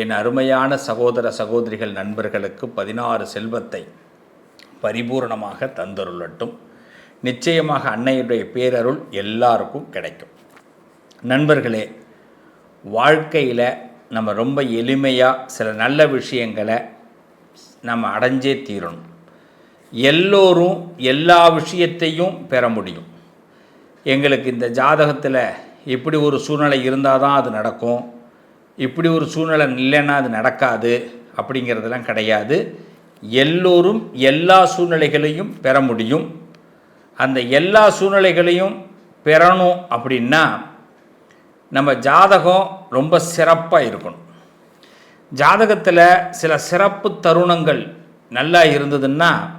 என் அருமையான சகோதர சகோதரிகள் நண்பர்களுக்கு பதினாறு செல்வத்தை பரிபூரணமாக தந்தருளட்டும். நிச்சயமாக அன்னையுடைய பேரருள் எல்லாருக்கும் கிடைக்கும். நண்பர்களே வாழ்க்கையில் நம்ம ரொம்ப எளிமையாக சில நல்ல விஷயங்களை நம்ம அடைஞ்சே தீரணும். எல்லோரும் எல்லா விஷயத்தையும் பெற முடியும். எங்களுக்கு இந்த ஜாதகத்தில் இப்படி ஒரு சூழ்நிலை இருந்தால் தான் அது நடக்கும். இப்படி ஒரு சூழ்நிலை இல்லைன்னா அது நடக்காது அப்படிங்கிறதெல்லாம் கிடையாது. எல்லோரும் எல்லா சூழ்நிலைகளையும் பெற முடியும். அந்த எல்லா சூழ்நிலைகளையும் பெறணும் அப்படின்னா நம்ம ஜாதகம் ரொம்ப சிறப்பாக இருக்கணும். ஜாதகத்தில் சில சிறப்பு தருணங்கள் நல்லா இருந்ததுன்னா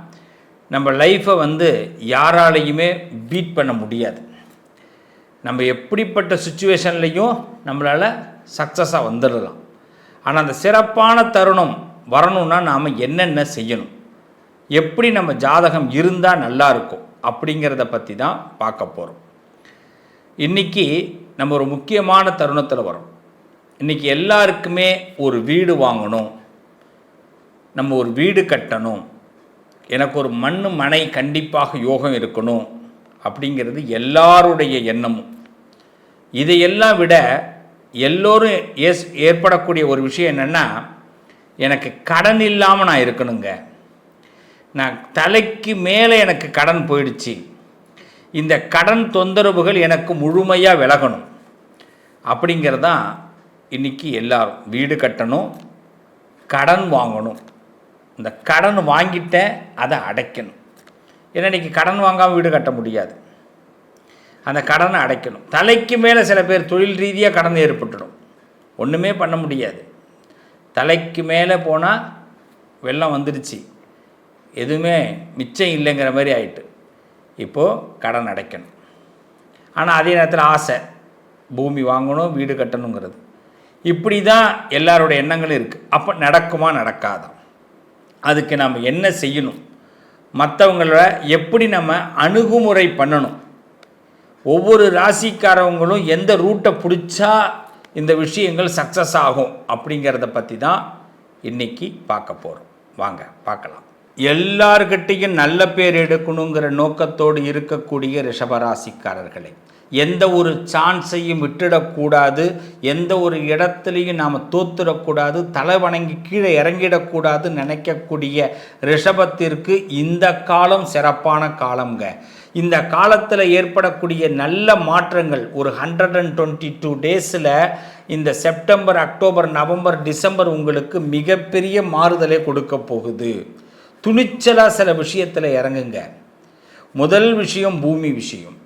நம்ம லைஃப்பை வந்து யாராலையுமே பீட் பண்ண முடியாது. நம்ம எப்படிப்பட்ட சுச்சுவேஷன்லேயும் நம்மளால் சக்ஸஸாக வந்துடலாம். ஆனால் அந்த சிறப்பான தருணம் வரணும்னா நாம் என்னென்ன செய்யணும்? எப்படி நம்ம ஜாதகம் இருந்தால் நல்லாயிருக்கும் அப்படிங்கிறத பற்றி தான் பார்க்க போகிறோம் இன்றைக்கி நம்ம ஒரு முக்கியமான தருணத்தில் வரோம் இன்றைக்கி எல்லாருக்குமே ஒரு வீடு வாங்கணும். நம்ம ஒரு வீடு கட்டணும். எனக்கு ஒரு மண் மனை கண்டிப்பாக யோகம் இருக்கணும். அப்படிங்கிறது எல்லாருடைய எண்ணமும். இதையெல்லாம் விட எல்லோரும் ஏஸ் ஏற்படக்கூடிய ஒரு விஷயம் என்னென்னா எனக்கு கடன் இல்லாமல் நான் இருக்கணுங்க. நான் தலைக்கு மேலே எனக்கு கடன் போயிடுச்சு. இந்த கடன் தொந்தரவுகள் எனக்கு முழுமையாக விலகணும். அப்படிங்கிறதான் இன்றைக்கி எல்லோரும். வீடு கட்டணும் கடன் வாங்கணும். இந்த கடன் வாங்கிட்டேன் அதை அடைக்கணும். ஏன்னா இன்றைக்கி கடன் வாங்காமல் வீடு கட்ட முடியாது. அந்த கடனை அடைக்கணும். தலைக்கு மேலே சில பேர் தொழில் ரீதியாக கடன் ஏற்பட்டுடும். ஒன்றுமே பண்ண முடியாது. தலைக்கு மேலே போனால் வெள்ளம் வந்துடுச்சு எதுவுமே மிச்சம் இல்லைங்கிற மாதிரி ஆயிட்டு. இப்போது கடன் அடைக்கணும். ஆனால் அதே நேரத்தில் ஆசை. பூமி வாங்கணும் வீடு கட்டணுங்கிறது. இப்படி தான் எல்லாரோட எண்ணங்களும் இருக்குது அப்போ நடக்குமா நடக்காதா? அதுக்கு நம்ம என்ன செய்யணும்? மற்றவங்கள எப்படி நம்ம அணுகுமுறை பண்ணணும்? ஒவ்வொரு ராசிக்காரவங்களும் எந்த ரூட்டை பிடிச்சா இந்த விஷயங்கள் சக்ஸஸ் ஆகும் அப்படிங்கிறத பற்றி தான் இன்றைக்கி பார்க்க போகிறோம் வாங்க பார்க்கலாம். எல்லார்கிட்டையும் நல்ல பேர் எடுக்கணுங்கிற நோக்கத்தோடு இருக்கக்கூடிய ரிஷபராசிக்காரர்களை எந்த ஒரு சான்ஸையும் விட்டுடக்கூடாது எந்த ஒரு இடத்துலையும் நாம் தோத்துடக்கூடாது தலை வணங்கி கீழே இறங்கிடக்கூடாது நினைக்கக்கூடிய ரிஷபத்திற்கு இந்த காலம் சிறப்பான காலங்க இந்த காலத்தில் ஏற்படக்கூடிய நல்ல மாற்றங்கள் ஒரு ஹண்ட்ரட் அண்ட் டுவெண்ட்டி டூ டேஸில் இந்த செப்டம்பர் அக்டோபர் நவம்பர் டிசம்பர் உங்களுக்கு மிகப்பெரிய மாறுதலை கொடுக்க போகுது. துணிச்சலாக சில விஷயத்தில் இறங்குங்க. முதல் விஷயம் பூமி விஷயம்.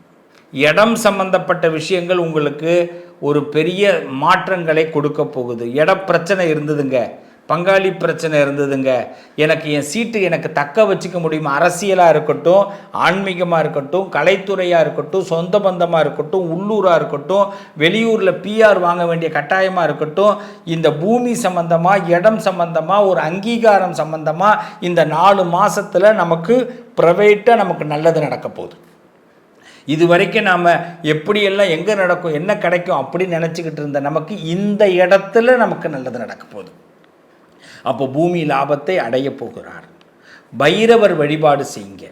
இடம் சம்பந்தப்பட்ட விஷயங்கள் உங்களுக்கு ஒரு பெரிய மாற்றங்களை கொடுக்க போகுது. இட பிரச்சனை இருந்ததுங்க. பங்காளி பிரச்சனை இருந்ததுங்க. எனக்கு என் சீட்டு எனக்கு தக்க வச்சுக்க முடியுமா? அரசியலாக இருக்கட்டும் ஆன்மீகமாக இருக்கட்டும் கலைத்துறையாக இருக்கட்டும் சொந்த பந்தமாக இருக்கட்டும் உள்ளூராக இருக்கட்டும் வெளியூரில் பிஆர் வாங்க வேண்டிய கட்டாயமாக இருக்கட்டும் இந்த பூமி சம்பந்தமாக இடம் சம்பந்தமாக ஒரு அங்கீகாரம் சம்பந்தமாக இந்த நாலு மாதத்தில் நமக்கு ப்ரைவேட்டாக நமக்கு நல்லது நடக்க போகுது. இது வரைக்கும் நாம் எப்படியெல்லாம் எங்கே நடக்கும் என்ன கிடைக்கும் அப்படின்னு நினச்சிக்கிட்டு இருந்த நமக்கு இந்த இடத்துல நமக்கு நல்லது நடக்க போகுது. அப்போ பூமி லாபத்தை அடைய போகிறார். பைரவர் வழிபாடு செய்யுங்க.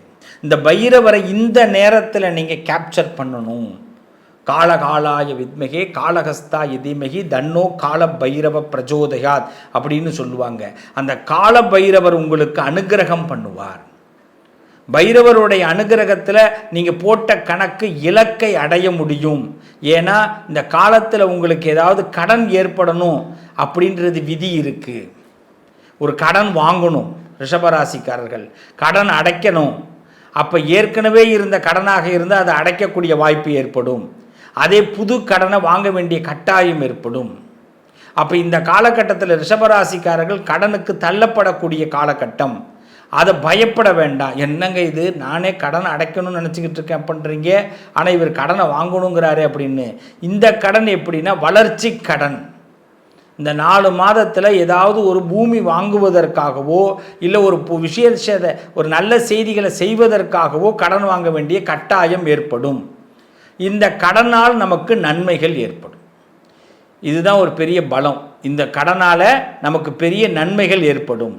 இந்த பைரவரை இந்த நேரத்தில் நீங்கள் கேப்சர் பண்ணணும். காலகாலாய வித்மகே காலகஸ்தா எதிமகி தன்னோ கால பைரவ பிரஜோதயாத் அப்படின்னு சொல்லுவாங்க. அந்த கால பைரவர் உங்களுக்கு அனுகிரகம் பண்ணுவார். பைரவருடைய அனுகிரகத்தில் நீங்கள் போட்ட கணக்கு இலக்கை அடைய முடியும். ஏன்னா இந்த காலத்தில் உங்களுக்கு ஏதாவது கடன் ஏற்படணும் அப்படின்றது விதி இருக்குது ஒரு கடன் வாங்கணும் ரிஷபராசிக்காரர்கள். கடன் அடைக்கணும். அப்போ ஏற்கனவே இருந்த கடனாக இருந்தால் அதை அடைக்கக்கூடிய வாய்ப்பு ஏற்படும். அதே புது கடனை வாங்க வேண்டிய கட்டாயம் ஏற்படும். அப்போ இந்த காலகட்டத்தில் ரிஷபராசிக்காரர்கள் கடனுக்கு தள்ளப்படக்கூடிய காலகட்டம். அதை பயப்பட வேண்டாம். என்னங்க இது? நானே கடனை அடைக்கணும்னு நினச்சிக்கிட்டு இருக்கேன். பண்ணுறீங்க ஆனால் இவர் கடனை வாங்கணுங்கிறாரு அப்படின்னு. இந்த கடன் எப்படின்னா வளர்ச்சி கடன். இந்த நாலு மாதத்தில் ஏதாவது ஒரு பூமி வாங்குவதற்காகவோ இல்லை ஒரு விஷயத்தை ஒரு நல்ல செய்திகளை செய்வதற்காகவோ கடன் வாங்க வேண்டிய கட்டாயம் ஏற்படும். இந்த கடனால் நமக்கு நன்மைகள் ஏற்படும். இதுதான் ஒரு பெரிய பலம். இந்த கடனால் நமக்கு பெரிய நன்மைகள் ஏற்படும்.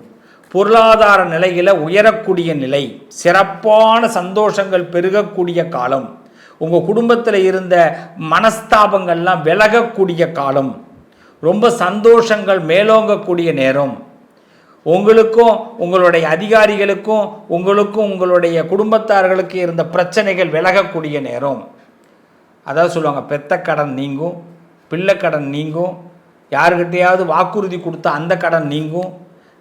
பொருளாதார நிலையில் உயரக்கூடிய நிலை சிறப்பான சந்தோஷங்கள் பெருகக்கூடிய காலம் உங்கள் குடும்பத்தில் இருந்த மனஸ்தாபங்கள்லாம் விலகக்கூடிய காலம் ரொம்ப சந்தோஷங்கள் மேலோங்கக்கூடிய நேரம். உங்களுக்கும் உங்களுடைய அதிகாரிகளுக்கும் உங்களுக்கும் உங்களுடைய குடும்பத்தார்களுக்கு இருந்த பிரச்சனைகள் விலகக்கூடிய நேரம். அதாவது சொல்லுவாங்க பெத்த கடன் நீங்கும் பிள்ளை கடன் நீங்கும் யாருக்கிட்டையாவது வாக்குறுதி கொடுத்தா அந்த கடன் நீங்கும்.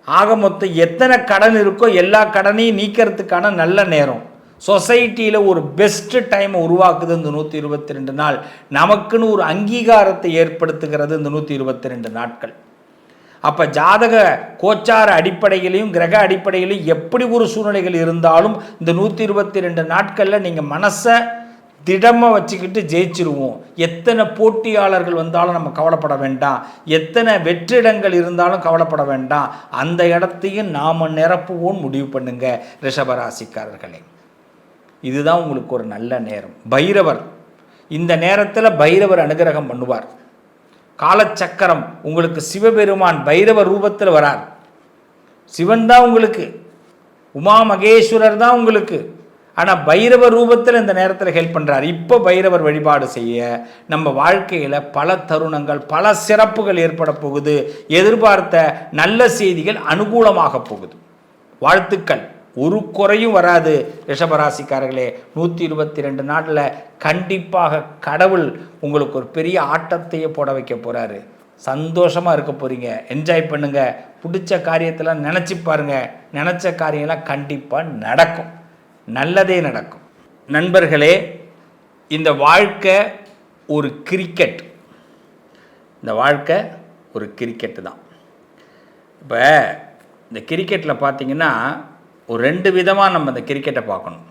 ஆக மொத்தம் எத்தனை கடன் இருக்கோ எல்லா கடனையும் நீக்கிறதுக்கான நல்ல நேரம். சொசைட்டியில் ஒரு பெஸ்ட்டு டைம் உருவாக்குது இந்த நூற்றி இருபத்தி ரெண்டு நாள். நமக்குன்னு ஒரு அங்கீகாரத்தை ஏற்படுத்துகிறது இந்த நூற்றி இருபத்தி ரெண்டு நாட்கள். அப்போ ஜாதக கோச்சார அடிப்படையிலையும் கிரக அடிப்படையிலையும் எப்படி ஒரு சூழ்நிலைகள் இருந்தாலும் இந்த நூற்றி இருபத்தி ரெண்டு நாட்களில் நீங்கள் மனசை திடமாக வச்சுக்கிட்டு ஜெயிச்சிருவோம். எத்தனை போட்டியாளர்கள் வந்தாலும் நம்ம கவலைப்பட வேண்டாம். எத்தனை வெற்றிடங்கள் இருந்தாலும் கவலைப்பட வேண்டாம். அந்த இடத்தையும் நாம் நிரப்புவோம் முடிவு பண்ணுங்கள் ரிஷபராசிக்காரர்களே இதுதான் உங்களுக்கு ஒரு நல்ல நேரம். பைரவர். இந்த நேரத்தில் பைரவர் அனுகிரகம் பண்ணுவார். காலச்சக்கரம். உங்களுக்கு சிவபெருமான் பைரவ ரூபத்தில் வரார். சிவன் தான் உங்களுக்கு. உமா மகேஸ்வரர் தான் உங்களுக்கு. ஆனால் பைரவர் ரூபத்தில் இந்த நேரத்தில் ஹெல்ப் பண்ணுறார் இப்போ பைரவர் வழிபாடு செய்ய நம்ம வாழ்க்கையில் பல தருணங்கள் பல சிறப்புகள் ஏற்பட போகுது. எதிர்பார்த்த நல்ல செய்திகள் அனுகூலமாக போகுது. வாழ்த்துக்கள். ஒரு குறையும் வராது. ரிஷபராசிக்காரர்களே நூற்றி இருபத்தி ரெண்டு நாளில் கண்டிப்பாக கடவுள் உங்களுக்கு ஒரு பெரிய ஆட்டத்தையே போட வைக்க போகிறாரு சந்தோஷமாக இருக்க போகிறீங்க என்ஜாய் பண்ணுங்கள் பிடிச்ச காரியத்தெல்லாம் நினச்சி பாருங்கள் நினச்ச காரியம்லாம் கண்டிப்பாக நடக்கும். நல்லதே நடக்கும். நண்பர்களே இந்த வாழ்க்கை ஒரு கிரிக்கெட் இந்த வாழ்க்கை ஒரு கிரிக்கெட்டு தான். இப்போ இந்த கிரிக்கெட்டில் பார்த்தீங்கன்னா ஒரு ரெண்டு விதமாக நம்ம இந்த கிரிக்கெட்டை பார்க்கணும்.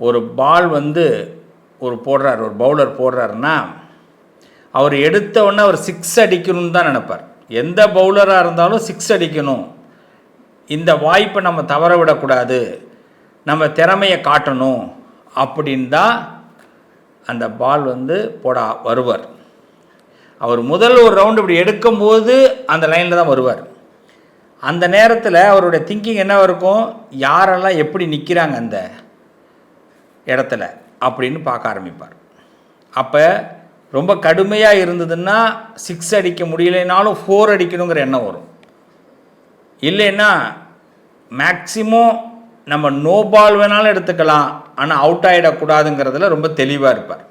ஒரு பால் வந்து ஒரு போடுறார் ஒரு பவுலர் போடுறாருன்னா அவர் எடுத்த உடனே அவர் சிக்ஸ் அடிக்கணும்னு தான் நினைப்பார். எந்த பவுலராக இருந்தாலும் சிக்ஸ் அடிக்கணும். இந்த வாய்ப்பை நம்ம தவற விடக்கூடாது. நம்ம திறமையை காட்டணும் அப்படின்னு தான் அந்த பால் வந்து போட வருவார். அவர் முதல் ஒரு ரவுண்டு இப்படி எடுக்கும்போது அந்த லைனில் தான் வருவார். அந்த நேரத்தில் அவருடைய திங்கிங் என்ன இருக்கும்? யாரெல்லாம் எப்படி நிற்கிறாங்க அந்த இடத்துல? அப்படின்னு பார்க்க ஆரம்பிப்பார். அப்போ ரொம்ப கடுமையாக இருந்ததுன்னா சிக்ஸ் அடிக்க முடியலைனாலும் ஃபோர் அடிக்கணுங்கிற எண்ணம் வரும். இல்லைன்னா மேக்சிமம் நம்ம நோ பால் வேணாலும் எடுத்துக்கலாம். ஆனால் அவுட் ஆகிடக்கூடாதுங்கிறதுல ரொம்ப தெளிவாக இருப்பார்.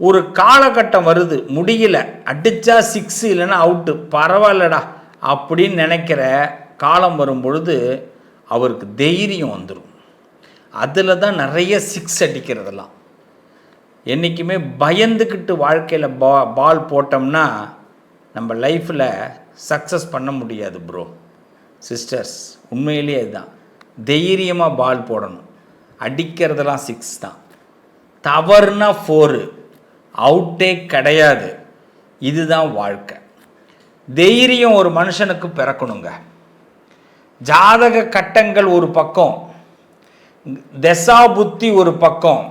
ஒரு காலகட்டம் வருது முடியல அடித்தா சிக்ஸ் இல்லைன்னா அவுட்டு பரவாயில்லடா. அப்படின்னு நினைக்கிற காலம் வரும் பொழுது அவருக்கு தைரியம் வந்துடும் அதில் தான் நிறைய சிக்ஸ் அடிக்கிறதெல்லாம். என்றைக்குமே பயந்துக்கிட்டு வாழ்க்கையில் பா பால் போட்டோம்னா நம்ம லைஃப்பில் சக்ஸஸ் பண்ண முடியாது ப்ரோ சிஸ்டர்ஸ் உண்மையிலேயே அதுதான் தைரியமாக பால் போடணும். அடிக்கிறதெல்லாம் சிக்ஸ் தான். தவறுனா ஃபோரு அவுட்டே கிடையாது. இதுதான் வாழ்க்கை. தைரியம் ஒரு மனுஷனுக்கு பிறக்கணுங்க. ஜாதக கட்டங்கள் ஒரு பக்கம் தசா புத்தி ஒரு பக்கம்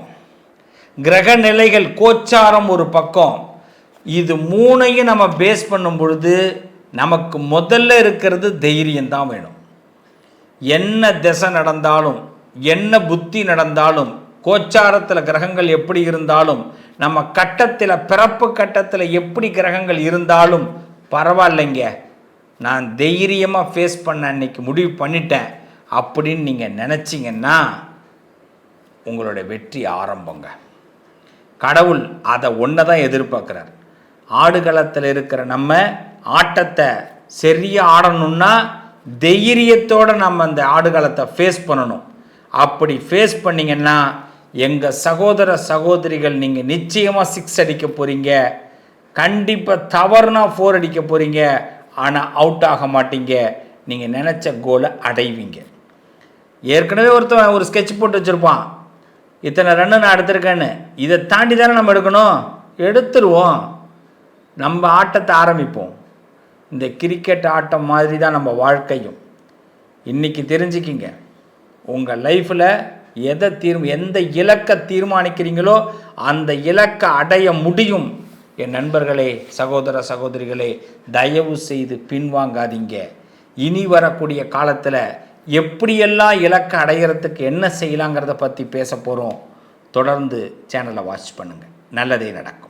கிரக நிலைகள் கோச்சாரம் ஒரு பக்கம் இது மூணையும் நம்ம பேஸ் பண்ணும் பொழுது நமக்கு முதல்ல இருக்கிறது தைரியம் தான் வேணும். என்ன திசை நடந்தாலும் என்ன புத்தி நடந்தாலும் கோச்சாரத்தில் கிரகங்கள் எப்படி இருந்தாலும் நம்ம கட்டத்தில் பிறப்பு கட்டத்தில் எப்படி கிரகங்கள் இருந்தாலும் பரவாயில்லைங்க. நான் தைரியமாக ஃபேஸ் பண்ண அன்னைக்கு முடிவு பண்ணிட்டேன். அப்படின்னு நீங்கள் நினச்சிங்கன்னா உங்களோட வெற்றி ஆரம்பங்க. கடவுள் அதை ஒன்றை தான் எதிர்பார்க்குறார் ஆடுகளத்தில் இருக்கிற நம்ம ஆட்டத்தை சரியாக ஆடணும்னா தைரியத்தோடு நம்ம அந்த ஆடுகளத்தை ஃபேஸ் பண்ணணும். அப்படி ஃபேஸ் பண்ணிங்கன்னா எங்கள் சகோதர சகோதரிகள் நீங்கள் நிச்சயமாக சிக்ஸ் அடிக்க போகிறீங்க கண்டிப்பாக தவறுனா ஃபோர் அடிக்க போகிறீங்க ஆனால் அவுட் ஆக மாட்டீங்க. நீங்கள் நினச்ச கோலை அடைவீங்க. ஏற்கனவே ஒருத்தன் ஒரு ஸ்கெட்ச் போட்டு வச்சுருப்பான். இத்தனை ரன்னு நான் எடுத்திருக்கேன்னு. இதை தாண்டி தானே நம்ம எடுக்கணும்? எடுத்துருவோம். நம்ம ஆட்டத்தை ஆரம்பிப்போம். இந்த கிரிக்கெட் ஆட்டம் மாதிரி தான் நம்ம வாழ்க்கையும். இன்றைக்கி தெரிஞ்சுக்கிங்க. உங்கள் லைஃப்பில் எதை தீர் எந்த இலக்கை தீர்மானிக்கிறீங்களோ அந்த இலக்கை அடைய முடியும். என் நண்பர்களே சகோதர சகோதரிகளே தயவு செய்து பின்வாங்காதீங்க. இனி வரக்கூடிய காலத்தில் எப்படியெல்லாம் இலக்கை அடையிறதுக்கு என்ன செய்யலாங்கிறத பற்றி பேச போகிறோம் தொடர்ந்து சேனலை வாட்ச் பண்ணுங்கள் நல்லதே நடக்கும்.